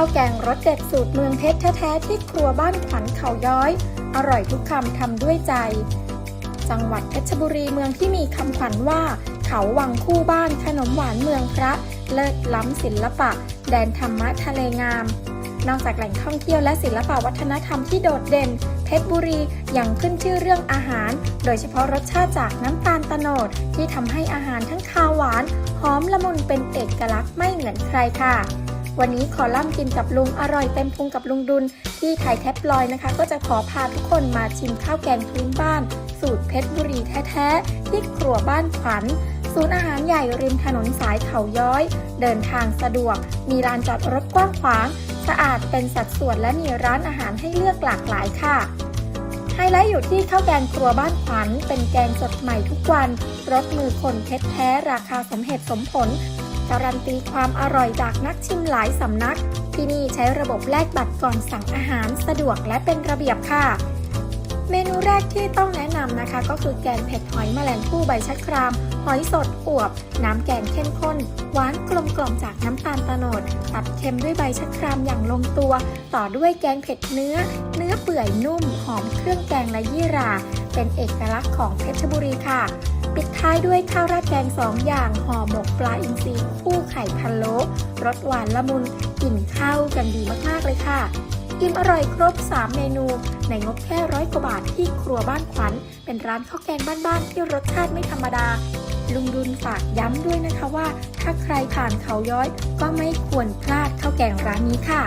ข้าวแกงรสเด็ดสูตรเมืองเพชรแท้ๆที่ครัวบ้านขวัญเขาย้อย อร่อยทุกคำทำด้วยใจ จังหวัดเพชรบุรีเมืองที่มีคำขวัญว่า เขาวังคู่บ้านขนมหวานเมืองพระ เลิศล้ำศิลปะ แดนธรรมะทะเลงาม นอกจากแหล่งท่องเที่ยวและศิลปวัฒนธรรมที่โดดเด่น เพชรบุรียังขึ้นชื่อเรื่องอาหาร โดยเฉพาะรสชาติจากน้ำตาลตะโนดที่ทำให้อาหารทั้งคาวหวานหอมละมุนเป็นเอกลักษณ์ไม่เหมือนใครค่ะ วันนี้ขอล่ำกินกับลุงอร่อยเต็มพุงกับลุงดุลที่ไทยแท็บลอยนะคะ ก็จะขอพาทุกคนมาชิมข้าวแกงพื้นบ้าน สูตรเพชรบุรีแท้ๆที่ครัวบ้านขวัญศูนย์อาหารใหญ่ริมถนนสายเขาย้อย เดินทางสะดวก มีลานจอดรถกว้างขวาง สะอาดเป็นสัดส่วนและมีร้านอาหารให้เลือกหลากหลายค่ะไฮไลท์อยู่ที่ข้าวแกงครัวบ้านขวัญเป็นแกงสดใหม่ทุกวัน รสมือคนเพชรแท้ ราคาสมเหตุสมผล การันตีความอร่อยจากนักชิมหลายสำนัก ที่นี่ใช้ระบบแลกบัตรก่อนสั่งอาหารสะดวกและเป็นระเบียบค่ะ เมนูแรกที่ต้องแนะนำนะคะ ก็คือแกงเผ็ดหอยแมลงภู่ใบชะคราม หอยสดอวบ น้ำแกงเข้มข้น หวานกลมกล่อมจากน้ำตาลตะโนด ตัดเค็มด้วยใบชะครามอย่างลงตัว ต่อด้วยแกงเผ็ดเนื้อ เนื้อเปื่อยนุ่มหอมเครื่องแกงและยี่ราเป็นเอกลักษณ์ของเพชรบุรีค่ะ ปิดท้ายด้วยข้าวราดแกงสองอย่างห่อหมกปลาอินทรีคู่ไข่พะโลรสหวานละมุนกลิ่นข้าวกันดีมากๆเลยค่ะอิ่มอร่อยครบ 3 เมนู ในงบแค่ร้อยกว่าบาทที่ครัวบ้านขวัญ เป็นร้านข้าวแกงบ้านๆที่รสชาติไม่ธรรมดา ลุงดุลฝากย้ำด้วยนะคะว่า ถ้าใครผ่านเขาย้อย ก็ไม่ควรพลาดข้าวแกงร้านนี้ค่ะ